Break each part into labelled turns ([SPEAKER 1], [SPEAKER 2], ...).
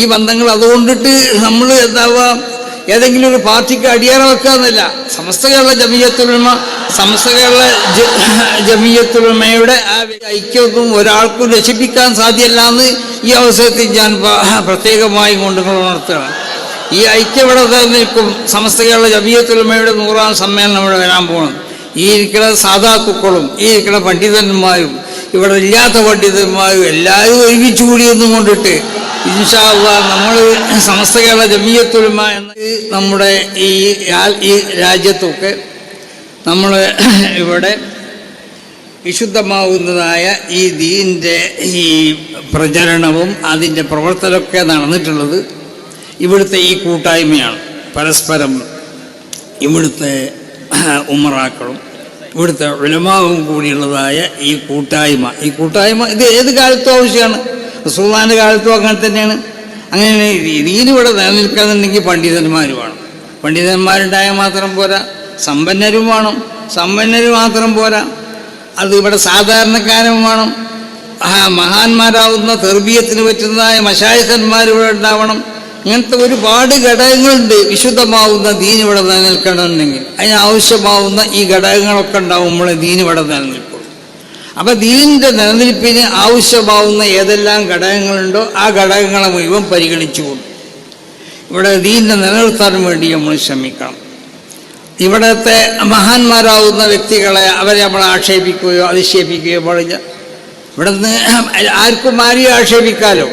[SPEAKER 1] ഈ ബന്ധങ്ങൾ അതുകൊണ്ടിട്ട് നമ്മൾ എന്താവുക ഏതെങ്കിലും ഒരു പാർട്ടിക്ക് അടിയറ വെക്കാന്നല്ല. സമസ്ത കേരള ജമീയത്തുലമ സമസ്ത കേരള ജമീയത്തുലമയുടെ ആ ഐക്യവും ഒരാൾക്കും രക്ഷിപ്പിക്കാൻ സാധ്യമല്ല എന്ന് ഈ അവസരത്തിൽ ഞാൻ പ്രത്യേകമായി കൊണ്ട് ഉണർത്തുകയാണ്. ഈ ഐക്യം ഇവിടെ നിൽക്കും സമസ്ത കേരള ജമീയത്തുലമയുടെ നൂറാം സമ്മേളനം ഇവിടെ വരാൻ പോകണം ഈ ഇരിക്കുന്ന സാധാത്തുക്കളും ഈ ഇരിക്കുന്ന പണ്ഡിതന്മാരും ഇവിടെ ഇല്ലാത്ത പണ്ഡിതന്മാരും എല്ലാവരും ഒരുമിച്ച് കൂടിയെന്നും കൊണ്ടിട്ട് ഇൻഷാല്ല നമ്മൾ സമസ്ത കേരള ജമീയത്തുലമ എന്ന നമ്മുടെ ഈ ഈ രാജ്യത്തൊക്കെ നമ്മൾ ഇവിടെ വിശുദ്ധമാവുന്നതായ ഈ ദീന്റെ ഈ പ്രചരണവും അതിന്റെ പ്രവർത്തനമൊക്കെ നടന്നിട്ടുള്ളത് ഇവിടുത്തെ ഈ കൂട്ടായ്മയാണ്. പരസ്പരം ഇവിടുത്തെ ഉമറാക്കളും ഇവിടുത്തെ ഉലമാവും കൂടിയുള്ളതായ ഈ കൂട്ടായ്മ. ഈ കൂട്ടായ്മ ഇത് ഏത് കാലത്തും ആവശ്യമാണ്? റസൂള്ളാന്റെ കാലത്തും അങ്ങനെ തന്നെയാണ്. അങ്ങനെ ദീനിവിടെ നിലനിൽക്കാന്നുണ്ടെങ്കിൽ പണ്ഡിതന്മാർ വേണം. പണ്ഡിതന്മാരുണ്ടായാൽ മാത്രം പോരാ സമ്പന്നരും വേണം സമ്പന്നർ മാത്രം പോരാ. അത് ഇവിടെ സാധാരണക്കാരും വേണം. ആ മഹാന്മാരാവുന്ന തെർബീയത്തിന് പറ്റുന്നതായ മശായസന്മാർ ഇവിടെ ഉണ്ടാവണം. ഇങ്ങനത്തെ ഒരുപാട് ഘടകങ്ങളുണ്ട്. വിശുദ്ധമാവുന്ന ദീനിവിടെ നിലനിൽക്കണമെന്നുണ്ടെങ്കിൽ. അതിന് ആവശ്യമാവുന്ന ഈ ഘടകങ്ങളൊക്കെ ഉണ്ടാവുമ്പോൾ ദീൻ ഇവിടെ നിലനിൽക്കും. അപ്പൊ ദീനിന്റെ നിലനിൽപ്പിന് ആവശ്യമാവുന്ന ഏതെല്ലാം ഘടകങ്ങളുണ്ടോ ആ ഘടകങ്ങളെ മുഴുവൻ പരിഗണിച്ചുകൊണ്ട് ഇവിടെ ദീനിനെ നിലനിർത്താൻ വേണ്ടി നമ്മൾ ശ്രമിക്കണം. ഇവിടത്തെ മഹാന്മാരാവുന്ന വ്യക്തികളെ അവരെ നമ്മൾ ആക്ഷേപിക്കുകയോ അധിക്ഷേപിക്കുകയോ പാടില്ല ഇവിടുന്ന് ആർക്കും ആരെയും ആക്ഷേപിക്കാലോ?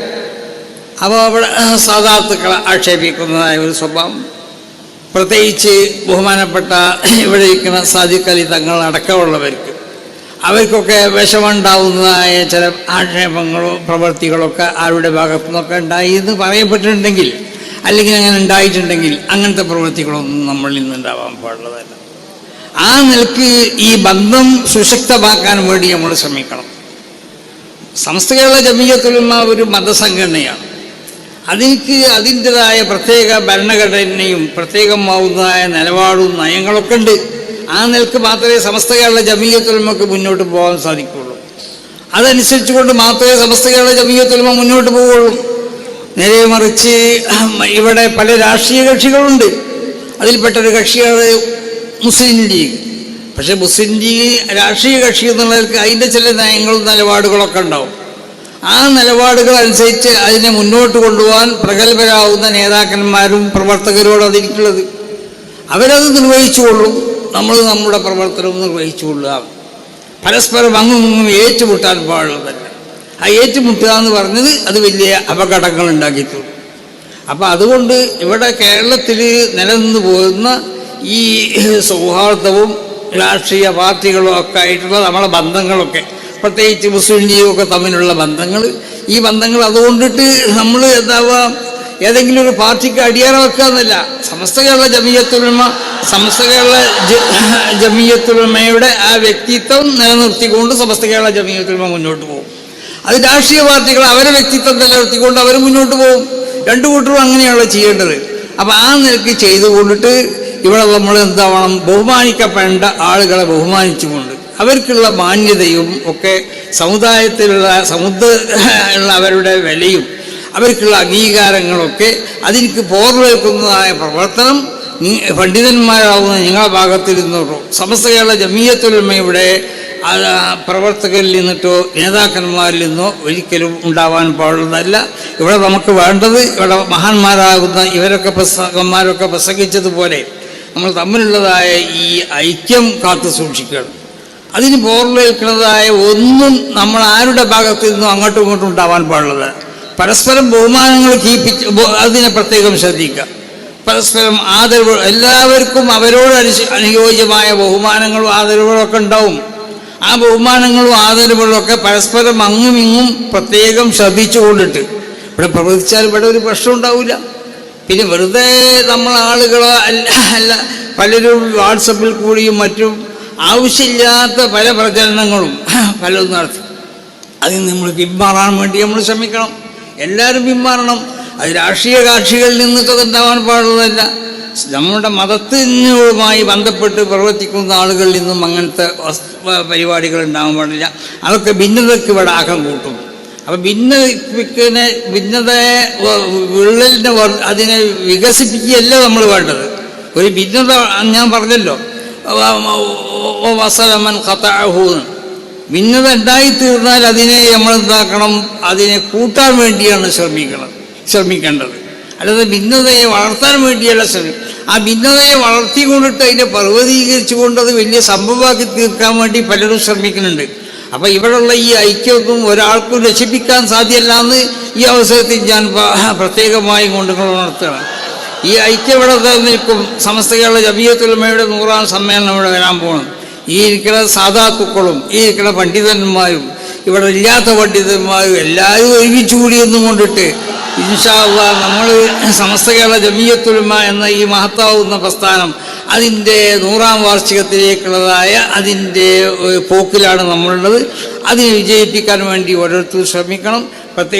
[SPEAKER 1] അപ്പോൾ അവിടെ സാധാർത്ഥക്കളെ ആക്ഷേപിക്കുന്നതായ ഒരു സ്വഭാവം. പ്രത്യേകിച്ച് ബഹുമാനപ്പെട്ട ഇവിടെ ഇരിക്കുന്ന അലി തങ്ങൾ അടക്കമുള്ളവർക്ക് അവർക്കൊക്കെ വിഷമുണ്ടാവുന്നതായ ചില ആക്ഷേപങ്ങളോ പ്രവൃത്തികളൊക്കെ ആരുടെ ഭാഗത്തു നിന്നൊക്കെ ഉണ്ടായി എന്ന് പറയപ്പെട്ടിട്ടുണ്ടെങ്കിൽ അല്ലെങ്കിൽ അങ്ങനെ ഉണ്ടായിട്ടുണ്ടെങ്കിൽ അങ്ങനത്തെ പ്രവൃത്തികളൊന്നും നമ്മളിൽ നിന്നുണ്ടാവാൻ പാടുള്ളതല്ല. ആ നിലയ്ക്ക് ഈ ബന്ധം സുശക്തമാക്കാൻ വേണ്ടി നമ്മൾ ശ്രമിക്കണം. കേരള ജമീയത്തുലമ ഒരു മതസംഘടനയാണ്. അതിനിക്ക് അതിന്റെതായ പ്രത്യേക ഭരണഘടനയും പ്രത്യേകമാവുന്നതായ നിലപാടും നയങ്ങളൊക്കെ ഉണ്ട്. ആ നിലയ്ക്ക് മാത്രമേ സമസ്ത കേരള ജമീയത്തുലമക്ക് മുന്നോട്ട് പോകാൻ സാധിക്കുകയുള്ളൂ. അതനുസരിച്ച് കൊണ്ട് മാത്രമേ സമസ്ത കേരള ജമീയത്തുലമ മുന്നോട്ട് പോവുള്ളൂ നേരെ മറിച്ച് ഇവിടെ പല രാഷ്ട്രീയ കക്ഷികളുണ്ട്. അതിൽപ്പെട്ടൊരു കക്ഷിയാണ് മുസ്ലിം ലീഗ്. പക്ഷെ മുസ്ലിം ലീഗ് രാഷ്ട്രീയ കക്ഷി എന്നുള്ളവർക്ക് അതിന്റെ ചില നയങ്ങളും നിലപാടുകളൊക്കെ ഉണ്ടാവും. ആ നിലപാടുകൾ അനുസരിച്ച് അതിനെ മുന്നോട്ട് കൊണ്ടുപോകാൻ പ്രഗത്ഭരാകുന്ന നേതാക്കന്മാരും പ്രവർത്തകരോട് അതിരിക്കുള്ളത് അവരത് നിർവഹിച്ചുകൊള്ളും. നമ്മൾ നമ്മുടെ പ്രവർത്തനവും നിർവഹിച്ചുകൊള്ളുക. പരസ്പരം അങ്ങും ഏറ്റുമുട്ടാൻ പാടുള്ളതല്ല. ആ ഏറ്റുമുട്ടുക എന്ന് പറഞ്ഞത് അത് വലിയ അപകടങ്ങൾ ഉണ്ടാക്കിയിട്ടുള്ളൂ അപ്പം അതുകൊണ്ട് ഇവിടെ കേരളത്തിൽ നിലനിന്ന് പോകുന്ന ഈ സൗഹാർദ്ദവും രാഷ്ട്രീയ പാർട്ടികളും ഒക്കെ ആയിട്ടുള്ള നമ്മളെ ബന്ധങ്ങളൊക്കെ പ്രത്യേകിച്ച് മുസ്ലിം ലീഗൊക്കെ തമ്മിലുള്ള ബന്ധങ്ങൾ ഈ ബന്ധങ്ങൾ അതുകൊണ്ടിട്ട് നമ്മൾ എന്താവുക ഏതെങ്കിലും ഒരു പാർട്ടിക്ക് അടിയറ എന്നല്ല. സമസ്ത കേരള ജമീയത്തുലമ സമസ്ത കേരള ജമീയത്തുലമയുടെ ആ വ്യക്തിത്വം നിലനിർത്തിക്കൊണ്ട് സമസ്ത കേരള ജമീയത്തുലമ മുന്നോട്ട് പോകും. അത് രാഷ്ട്രീയ പാർട്ടികൾ അവരെ വ്യക്തിത്വം നിലനിർത്തിക്കൊണ്ട് അവർ മുന്നോട്ട് പോകും. രണ്ടു കൂട്ടരും അങ്ങനെയാണ് ചെയ്യേണ്ടത്. അപ്പം ആ നിലയ്ക്ക് ചെയ്തുകൊണ്ടിട്ട് ഇവിടെ നമ്മൾ എന്താവണം? ബഹുമാനിക്കപ്പെടേണ്ട ആളുകളെ ബഹുമാനിച്ചുകൊണ്ട് അവർക്കുള്ള മാന്യതയും ഒക്കെ സമുദായത്തിലുള്ള സമുദ്ര ഉള്ള അവരുടെ വിലയും അവർക്കുള്ള അംഗീകാരങ്ങളൊക്കെ അതിലേക്ക് പോർവേൽക്കുന്നതായ പ്രവർത്തനം പണ്ഡിതന്മാരാവുന്ന നിങ്ങളുടെ ഭാഗത്തിൽ നിന്നോ സമസ്ത കേരള ജമീയത്തുലമയുടെ പ്രവർത്തകരിൽ നിന്നിട്ടോ നേതാക്കന്മാരിൽ നിന്നോ ഒരിക്കലും ഉണ്ടാവാൻ പാടുന്നതല്ല ഇവിടെ നമുക്ക് വേണ്ടത് ഇവിടെ മഹാന്മാരാകുന്ന ഇവരൊക്കെ പ്രസംഗന്മാരൊക്കെ പ്രസംഗിച്ചതുപോലെ നമ്മൾ തമ്മിലുള്ളതായ ഈ ഐക്യം കാത്തു സൂക്ഷിക്കണം. അതിന് പോർവേൽക്കുന്നതായ ഒന്നും നമ്മൾ ആരുടെ ഭാഗത്തു നിന്നും അങ്ങോട്ടും ഇങ്ങോട്ടും ഉണ്ടാവാൻ പാടുള്ളത് പരസ്പരം ബഹുമാനങ്ങൾ കീപ്പിച്ച് അതിനെ പ്രത്യേകം ശ്രദ്ധിക്കുക. പരസ്പരം ആദരവ് എല്ലാവർക്കും അവരോട് അനു അനുയോജ്യമായ ബഹുമാനങ്ങളും ആദരവുകളൊക്കെ ഉണ്ടാവും. ആ ബഹുമാനങ്ങളും ആദരവുകളൊക്കെ പരസ്പരം അങ്ങും ഇങ്ങും പ്രത്യേകം ശ്രദ്ധിച്ചുകൊണ്ടിട്ട്. ഇവിടെ പ്രവർത്തിച്ചാൽ ഇവിടെ ഒരു പ്രശ്നം ഉണ്ടാവില്ല പിന്നെ വെറുതെ നമ്മൾ ആളുകൾ അല്ല അല്ല പലരും വാട്സപ്പിൽ കൂടിയും മറ്റും ആവശ്യമില്ലാത്ത പല പ്രചരണങ്ങളും പലതും നടത്തി. അതിൽ നമ്മൾ പിന്മാറാൻ വേണ്ടി നമ്മൾ ശ്രമിക്കണം. എല്ലാവരും പിന്മാറണം. അത് രാഷ്ട്രീയ കാക്ഷികളിൽ നിന്നൊക്കെ ഉണ്ടാവാൻ പാടുള്ളതല്ല. നമ്മുടെ മതത്തിനുമായി ബന്ധപ്പെട്ട് പ്രവർത്തിക്കുന്ന ആളുകളിൽ നിന്നും അങ്ങനത്തെ പരിപാടികൾ ഉണ്ടാകാൻ പാടില്ല. അതൊക്കെ ഭിന്നതയ്ക്ക് ഇവിടെ ആക്കം കൂട്ടും. അപ്പം ഭിന്നിപ്പിക്കുന്ന ഭിന്നതയെ വിള്ളലിനെ അതിനെ വികസിപ്പിക്കുകയല്ല നമ്മൾ വേണ്ടത്. ഒരു ഭിന്നത ഞാൻ പറഞ്ഞല്ലോ. വസലമൻ ഖത്തഅഹൂന്ന് ഭിന്നത ഉണ്ടായിത്തീർന്നാൽ അതിനെ നമ്മൾ എന്താക്കണം? അതിനെ കൂട്ടാൻ വേണ്ടിയാണ് ശ്രമിക്കണം ശ്രമിക്കേണ്ടത്. അല്ലാതെ ഭിന്നതയെ വളർത്താൻ വേണ്ടിയല്ല ശ്രമിക്കും ആ ഭിന്നതയെ വളർത്തിക്കൊണ്ടിട്ട് അതിനെ പർവതീകരിച്ചുകൊണ്ട് അത് വലിയ സംഭവമാക്കി തീർക്കാൻ വേണ്ടി പലരും ശ്രമിക്കുന്നുണ്ട്. അപ്പൊ ഇവിടെയുള്ള ഈ ഐക്യമൊന്നും ഒരാൾക്കും രക്ഷിപ്പിക്കാൻ സാധ്യമല്ല എന്ന് ഈ അവസരത്തിൽ ഞാൻ പ്രത്യേകമായി കൊണ്ട് ഉണർത്തുകയാണ് ഈ ഐക്യം ഇവിടെ നിൽക്കും സമസ്ത കേരള ജബിയത്തുലമയുടെ നൂറാം സമ്മേളനം ഇവിടെ വരാൻ പോകണം ഈ ഇരിക്കുന്ന സാധാത്തുക്കളും ഈ ഇരിക്കുന്ന പണ്ഡിതന്മാരും ഇവിടെ ഇല്ലാത്ത പണ്ഡിതന്മാരും എല്ലാവരും ഒരുമിച്ച് കൂടിയെന്നും കൊണ്ടിട്ട് ഇൻഷാല്ല നമ്മൾ സമസ്ത കേരള ജമീയത്തുലമ എന്ന ഈ മഹത്താവുന്ന പ്രസ്ഥാനം അതിന്റെ നൂറാം വാർഷികത്തിലേക്കുള്ളതായ അതിന്റെ പോക്കിലാണ് നമ്മളുള്ളത്. അതിനെ വിജയിപ്പിക്കാൻ വേണ്ടി ഓരോരുത്തരും ശ്രമിക്കണം.